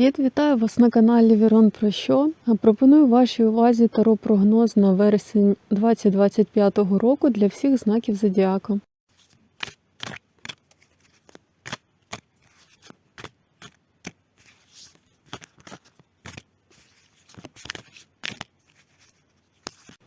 Привіт, вітаю вас на каналі Вірон Про що. Пропоную вашій увазі таро прогноз на вересень 2025 року для всіх знаків зодіака.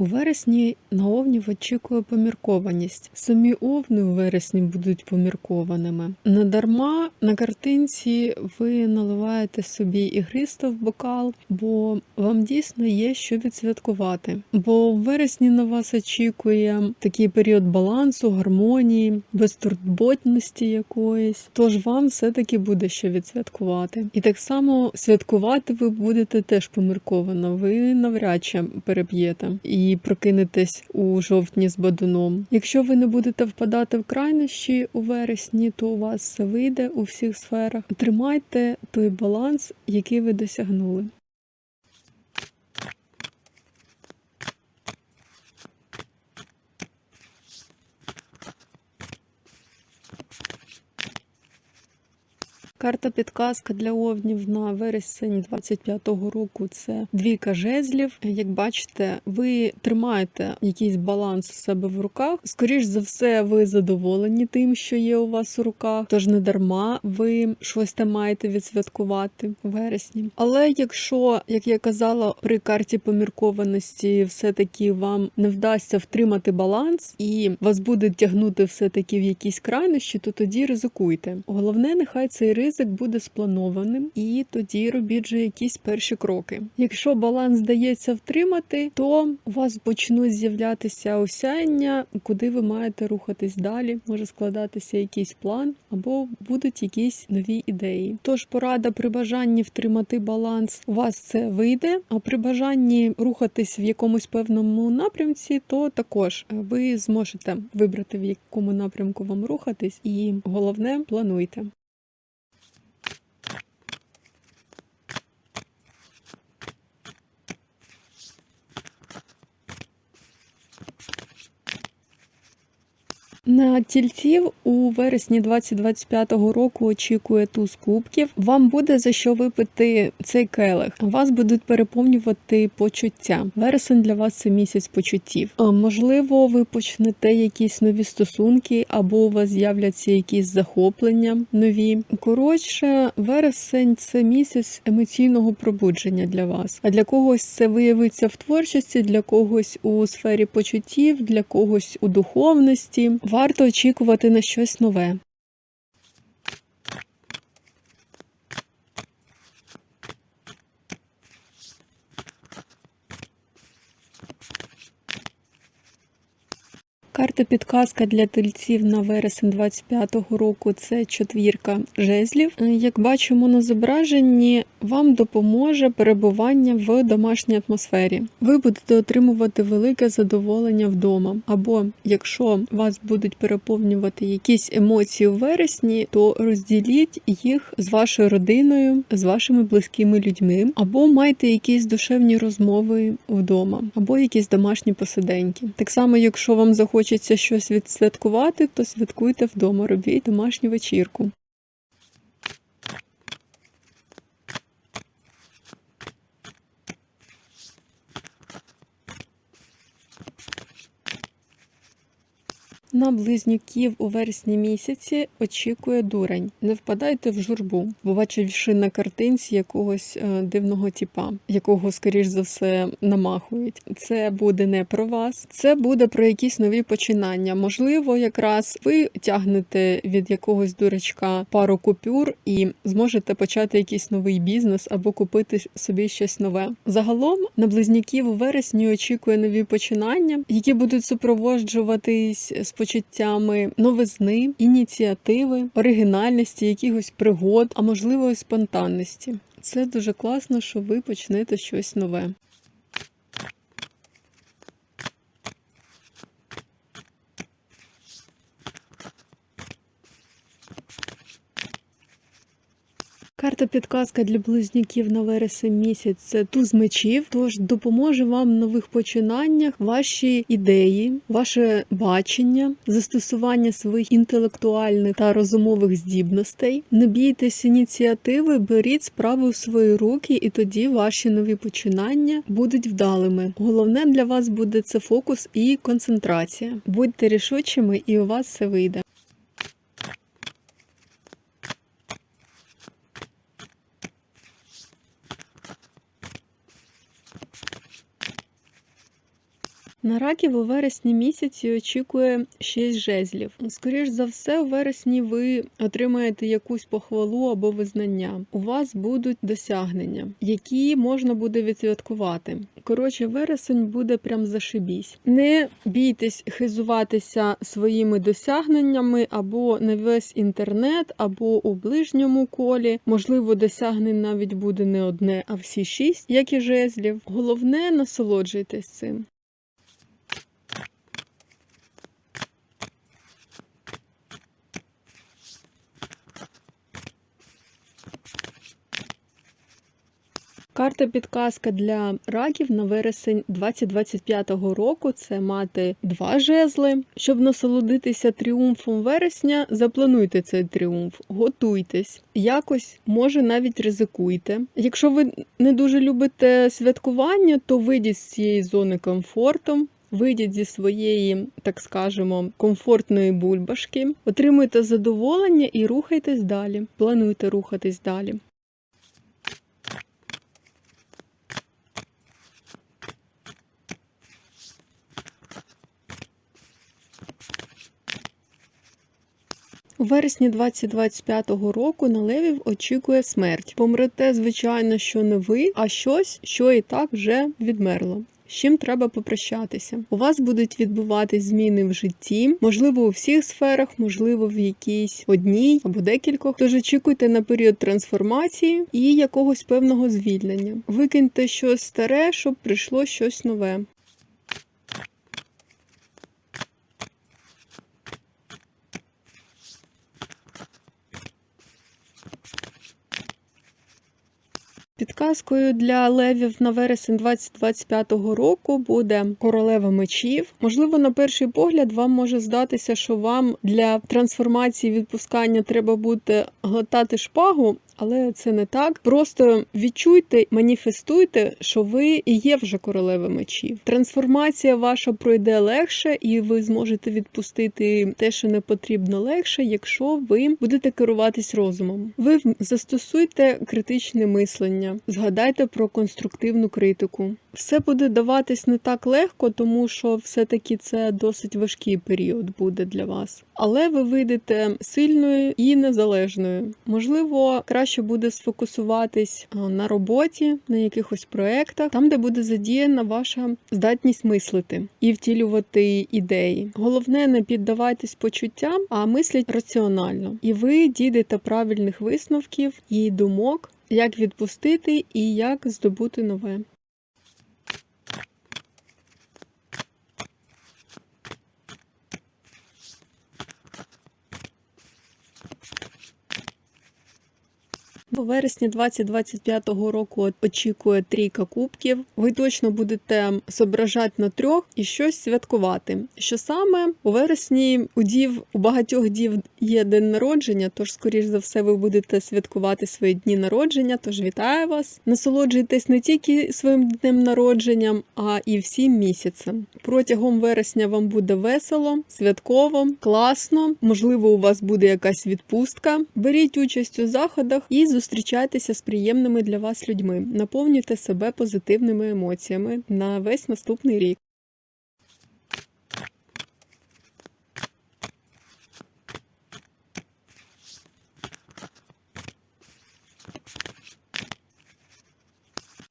У вересні на овнів очікує поміркованість. Самі овни у вересні будуть поміркованими. Недарма на картинці ви наливаєте собі ігристо в бокал, бо вам дійсно є що відсвяткувати. Бо в вересні на вас очікує такий період балансу, гармонії, безтурботності якоїсь. Тож вам все-таки буде що відсвяткувати. І так само святкувати ви будете теж помірковано. Ви навряд чи переб'єте і прокинетесь у жовтні з бадуном. Якщо ви не будете впадати в крайнощі у вересні, то у вас все вийде у всіх сферах. Тримайте той баланс, який ви досягнули. Карта підказка для овнів на вересень 25-го року це двійка жезлів. Як бачите, ви тримаєте якийсь баланс у себе в руках. Скоріш за все, ви задоволені тим, що є у вас у руках. Тож не дарма ви щось там маєте відсвяткувати у вересні. Але якщо, як я казала, при карті поміркованості все-таки вам не вдасться втримати баланс і вас буде тягнути все-таки в якісь крайнощі, то тоді ризикуйте. Головне, нехай цей ризик буде спланованим, і тоді робіть же якісь перші кроки. Якщо баланс дається втримати, то у вас почнуть з'являтися осяяння, куди ви маєте рухатись далі. Може складатися якийсь план, або будуть якісь нові ідеї. Тож порада при бажанні втримати баланс, у вас це вийде. А при бажанні рухатись в якомусь певному напрямці, то також ви зможете вибрати в якому напрямку вам рухатись, і головне плануйте. На тільців у вересні 2025 року очікує туз кубків. Вам буде за що випити цей келих. Вас будуть переповнювати почуття. Вересень для вас це місяць почуттів. Можливо, ви почнете якісь нові стосунки, або у вас з'являться якісь захоплення нові. Коротше, вересень це місяць емоційного пробудження для вас. А для когось це виявиться в творчості, для когось у сфері почуттів, для когось у духовності. Варто очікувати на щось нове. Карта підказка для тельців на вересень 25-го року це четвірка жезлів. Е, Як бачимо на зображенні, вам допоможе перебування в домашній атмосфері. Ви будете отримувати велике задоволення вдома. Або якщо вас будуть переповнювати якісь емоції у вересні, то розділіть їх з вашою родиною, з вашими близькими людьми, або майте якісь душевні розмови вдома, або якісь домашні посиденьки. Так само, якщо вам захочеться щось відсвяткувати, то святкуйте вдома, робіть домашню вечірку. На близнюків у вересні місяці очікує дурень. Не впадайте в журбу, побачивши на картинці якогось е, дивного тіпа, якого, скоріш за все, намахують. Це буде не про вас, це буде про якісь нові починання. Можливо, якраз ви тягнете від якогось дурачка пару купюр і зможете почати якийсь новий бізнес або купити собі щось нове. Загалом на близнюків у вересні очікує нові починання, які будуть супроводжуватись почуттями новизни, ініціативи, оригінальності, якихось пригод, а можливо і спонтанності. Це дуже класно, що ви почнете щось нове. Карта підказка для близнюків на вересень місяць це туз мечів, тож допоможе вам в нових починаннях ваші ідеї, ваше бачення, застосування своїх інтелектуальних та розумових здібностей. Не бійтесь ініціативи, беріть справи в свої руки, і тоді ваші нові починання будуть вдалими. Головне для вас буде це фокус і концентрація. Будьте рішучими, і у вас все вийде. На раків у вересні місяці очікує 6 жезлів. Скоріш за все, у вересні ви отримаєте якусь похвалу або визнання. У вас будуть досягнення, які можна буде відсвяткувати. Коротше, вересень буде прям зашибісь. Не бійтесь хизуватися своїми досягненнями або на весь інтернет, або у ближньому колі. Можливо, досягнень навіть буде не одне, а всі шість, як і жезлів. Головне насолоджуйтесь цим. Карта підказка для раків на вересень 2025 року це мати два жезли. Щоб насолодитися тріумфом вересня, заплануйте цей тріумф, готуйтесь. Якось, може, навіть ризикуйте. Якщо ви не дуже любите святкування, то вийдіть з цієї зони комфорту. Вийдіть зі своєї, так скажемо, комфортної бульбашки, отримуйте задоволення і рухайтесь далі. Плануйте рухатись далі. У вересні 2025 року на левів очікує смерть. Помрете, звичайно, що не ви, а щось, що і так вже відмерло. З чим треба попрощатися? У вас будуть відбуватись зміни в житті, можливо, у всіх сферах, можливо, в якійсь одній або декількох. Тож очікуйте на період трансформації і якогось певного звільнення. Викиньте щось старе, щоб прийшло щось нове. Підказкою для левів на вересень 2025 року буде королева мечів. Можливо, на перший погляд вам може здатися, що вам для трансформації відпускання треба буде глотати шпагу. Але це не так. Просто відчуйте, маніфестуйте, що ви і є вже королева мечів. Трансформація ваша пройде легше, і ви зможете відпустити те, що не потрібно легше, якщо ви будете керуватись розумом. Ви застосуйте критичне мислення, згадайте про конструктивну критику. Все буде даватись не так легко, тому що все-таки це досить важкий період буде для вас. Але ви вийдете сильною і незалежною. Можливо, краще буде сфокусуватись на роботі, на якихось проектах, там, де буде задіяна ваша здатність мислити і втілювати ідеї. Головне, не піддавайтесь почуттям, а мисліть раціонально. І ви дійдете правильних висновків і думок, як відпустити і як здобути нове. У вересні 2025 року очікує трійка кубків. Ви точно будете зображати на трьох і щось святкувати. Що саме у вересні у дів у багатьох дів є день народження, тож, скоріш за все, ви будете святкувати свої дні народження. Тож вітаю вас! Насолоджуйтесь не тільки своїм днем народженням, а і всім місяцем. Протягом вересня вам буде весело, святково, класно. Можливо, у вас буде якась відпустка. Беріть участь у заходах і зустрічайтеся з приємними для вас людьми, наповнюйте себе позитивними емоціями на весь наступний рік.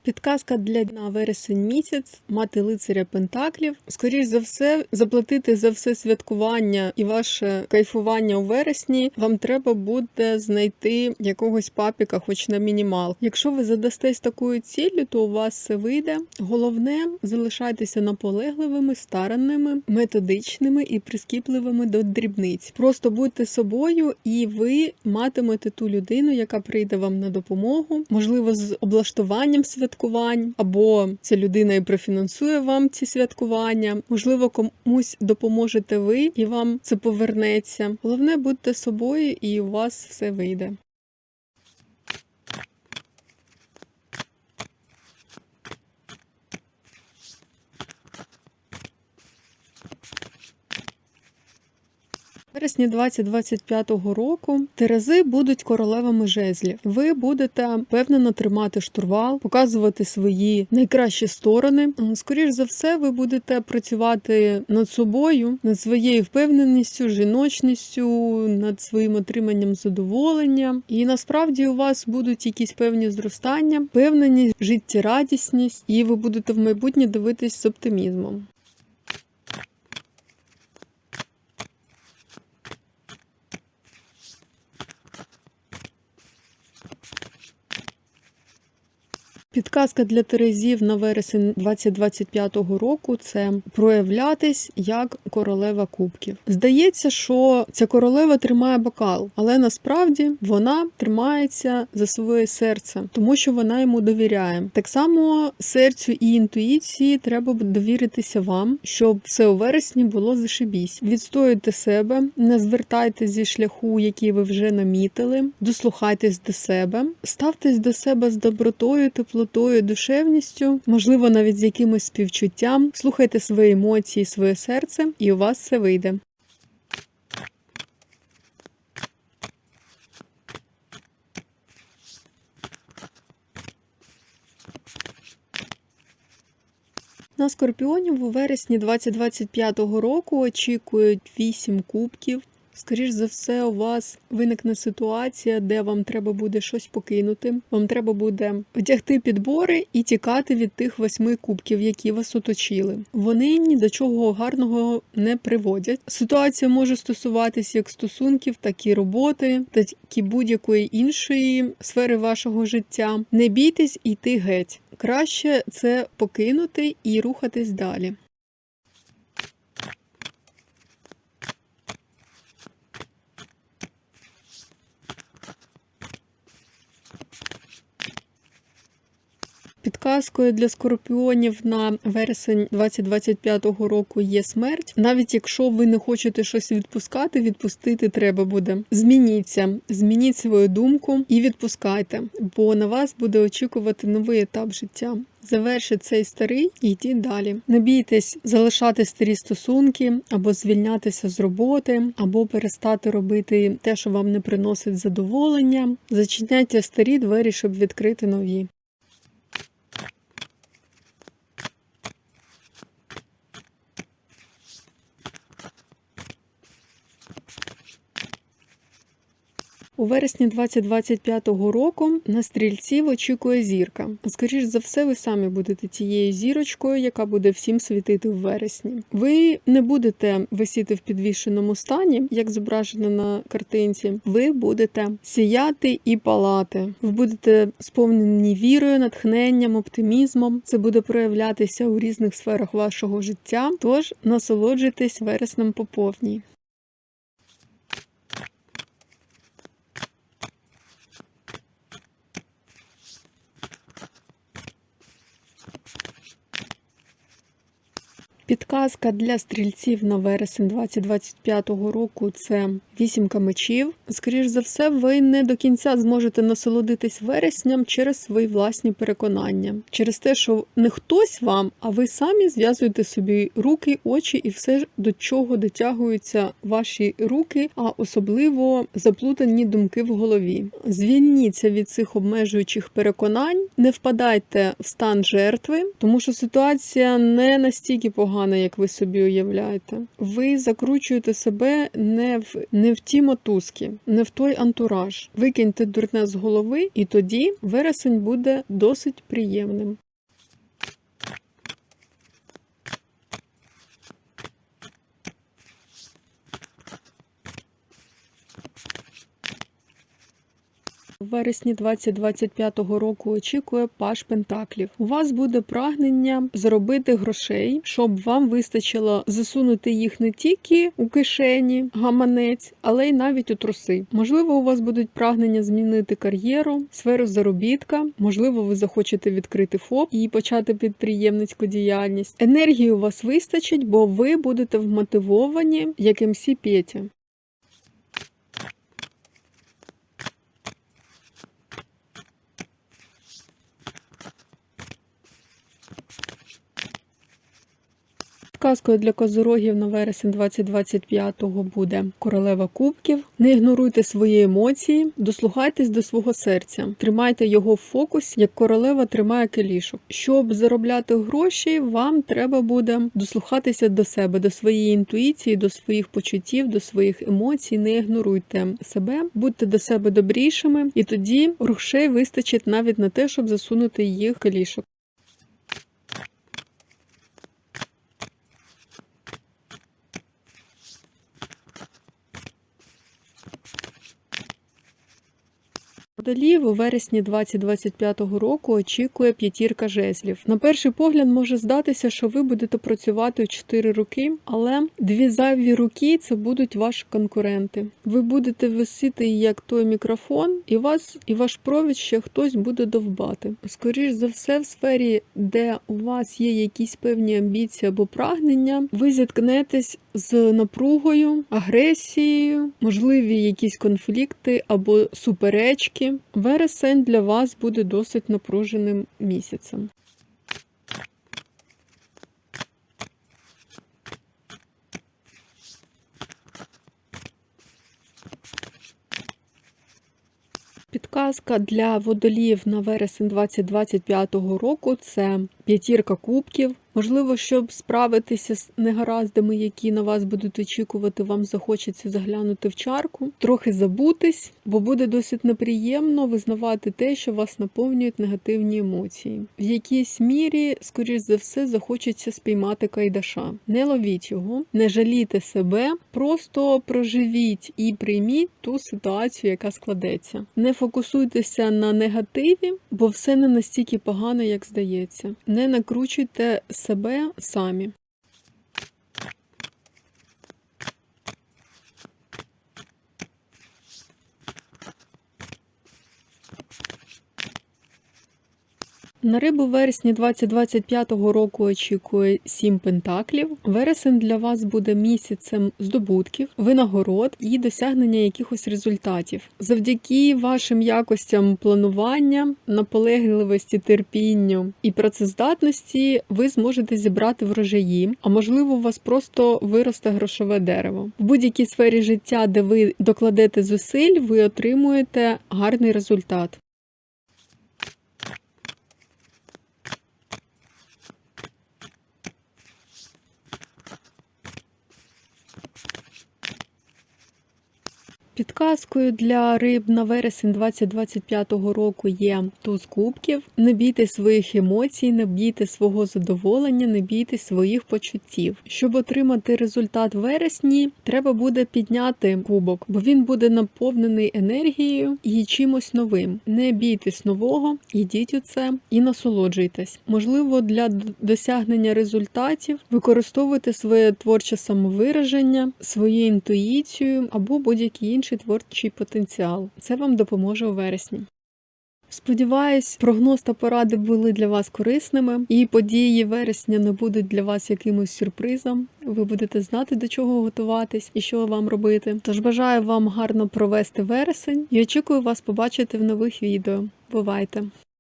Підказка для на вересень місяць мати лицаря Пентаклів. Скоріш за все, заплатити за все святкування і ваше кайфування у вересні. Вам треба буде знайти якогось папіка, хоч на мінімал. Якщо ви задастесь такою ціллю, то у вас все вийде. Головне залишайтеся наполегливими, старанними, методичними і прискіпливими до дрібниць. Просто будьте собою, і ви матимете ту людину, яка прийде вам на допомогу, можливо, з облаштуванням святкувань, або ця людина і профінансує вам ці святкування. Можливо, комусь допоможете ви, і вам це повернеться. Головне, будьте собою, і у вас все вийде. Вересні 2025 року Терези будуть королевами жезлів. Ви будете впевнено тримати штурвал, показувати свої найкращі сторони. Скоріш за все, ви будете працювати над собою, над своєю впевненістю, жіночністю, над своїм отриманням задоволення. І насправді у вас будуть якісь певні зростання, впевненість, життєрадісність, і ви будете в майбутнє дивитись з оптимізмом. Підказка для Терезів на вересень 2025 року це проявлятись як королева кубків. Здається, що ця королева тримає бокал, але насправді вона тримається за своє серце, тому що вона йому довіряє. Так само серцю і інтуїції треба довіритися вам, щоб все у вересні було зашибісь. Відстоюйте себе, не звертайте зі шляху, який ви вже намітили, дослухайтесь до себе, ставтесь до себе з добротою, теплотою теплотою, душевністю, можливо, навіть з якимось співчуттям. Слухайте свої емоції, своє серце, і у вас все вийде. На скорпіонів у вересні 2025 року очікують 8 кубків. Скоріш за все, у вас виникне ситуація, де вам треба буде щось покинути. Вам треба буде одягти підбори і тікати від тих восьми кубків, які вас оточили. Вони ні до чого гарного не приводять. Ситуація може стосуватися як стосунків, так і роботи, так і будь-якої іншої сфери вашого життя. Не бійтесь йти геть. Краще це покинути і рухатись далі. Підказкою для скорпіонів на вересень 2025 року є смерть. Навіть якщо ви не хочете щось відпускати, відпустити треба буде. Змініться, змініть свою думку і відпускайте, бо на вас буде очікувати новий етап життя. Завершіть цей старий і йдіть далі. Не бійтесь залишати старі стосунки, або звільнятися з роботи, або перестати робити те, що вам не приносить задоволення. Зачиняйте старі двері, щоб відкрити нові. У вересні 2025 року на стрільців очікує зірка. Скоріш за все, ви самі будете тією зірочкою, яка буде всім світити в вересні. Ви не будете висіти в підвішеному стані, як зображено на картинці. Ви будете сіяти і палати. Ви будете сповнені вірою, натхненням, оптимізмом. Це буде проявлятися у різних сферах вашого життя. Тож насолоджуйтесь вереснем по повній. Підказка для стрільців на вересень 2025 року це вісімка мечів. Скоріш за все, ви не до кінця зможете насолодитись вересням через свої власні переконання, через те, що не хтось вам, а ви самі зв'язуєте собі руки, очі і все, до чого дотягуються ваші руки, а особливо заплутані думки в голові. Звільніться від цих обмежуючих переконань, не впадайте в стан жертви, тому що ситуація не настільки погана погане, як ви собі уявляєте. Ви закручуєте себе не в не в ті мотузки, не в той антураж. Викиньте дурне з голови, і тоді вересень буде досить приємним. У вересні 2025 року очікує паш Пентаклів. У вас буде прагнення заробити грошей, щоб вам вистачило засунути їх не тільки у кишені, гаманець, але й навіть у труси. Можливо, у вас будуть прагнення змінити кар'єру, сферу заробітка. Можливо, ви захочете відкрити ФОП і почати підприємницьку діяльність. Енергії у вас вистачить, бо ви будете вмотивовані, як МС Петя. Казкою для козорогів на вересень 2025-го буде королева кубків. Не ігноруйте свої емоції, дослухайтесь до свого серця, тримайте його в фокусі, як королева тримає келішок. Щоб заробляти гроші, вам треба буде дослухатися до себе, до своєї інтуїції, до своїх почуттів, до своїх емоцій. Не ігноруйте себе, будьте до себе добрішими, і тоді грошей вистачить навіть на те, щоб засунути їх в келішок. Водоліїв у вересні 2025 року очікує п'ятірка жезлів. На перший погляд може здатися, що ви будете працювати у 4 роки, але дві зайві руки це будуть ваші конкуренти. Ви будете висіти як той мікрофон, і вас і ваш провід ще хтось буде довбати. Скоріш за все, в сфері, де у вас є якісь певні амбіції або прагнення, ви зіткнетесь з напругою, агресією, можливі якісь конфлікти або суперечки. Вересень для вас буде досить напруженим місяцем. Підказка для водоліїв на вересень 2025 року це п'ятірка кубків. Можливо, щоб справитися з негараздами, які на вас будуть очікувати, вам захочеться заглянути в чарку, трохи забутись, бо буде досить неприємно визнавати те, що вас наповнюють негативні емоції. В якійсь мірі, скоріш за все, захочеться спіймати кайдаша. Не ловіть його, не жалійте себе, просто проживіть і прийміть ту ситуацію, яка складеться. Не фокусуйтеся на негативі, бо все не настільки погано, як здається. Не накручуйте себе самі. На рибу в вересні 2025 року очікує 7 пентаклів. Вересень для вас буде місяцем здобутків, винагород і досягнення якихось результатів. Завдяки вашим якостям планування, наполегливості, терпінню і працездатності ви зможете зібрати врожаї, а можливо, у вас просто виросте грошове дерево. В будь-якій сфері життя, де ви докладете зусиль, ви отримуєте гарний результат. Підказкою для риб на вересень 2025 року є туз кубків. Не бійте своїх емоцій, не бійте свого задоволення, не бійте своїх почуттів. Щоб отримати результат в вересні, треба буде підняти кубок, бо він буде наповнений енергією і чимось новим. Не бійтесь нового, йдіть у це і насолоджуйтесь. Можливо, для досягнення результатів використовуйте своє творче самовираження, свою інтуїцію або будь-які інші творчий потенціал. Це вам допоможе у вересні. Сподіваюсь, прогноз та поради були для вас корисними, і події вересня не будуть для вас якимось сюрпризом. Ви будете знати, до чого готуватись і що вам робити. Тож бажаю вам гарно провести вересень і очікую вас побачити в нових відео. Бувайте!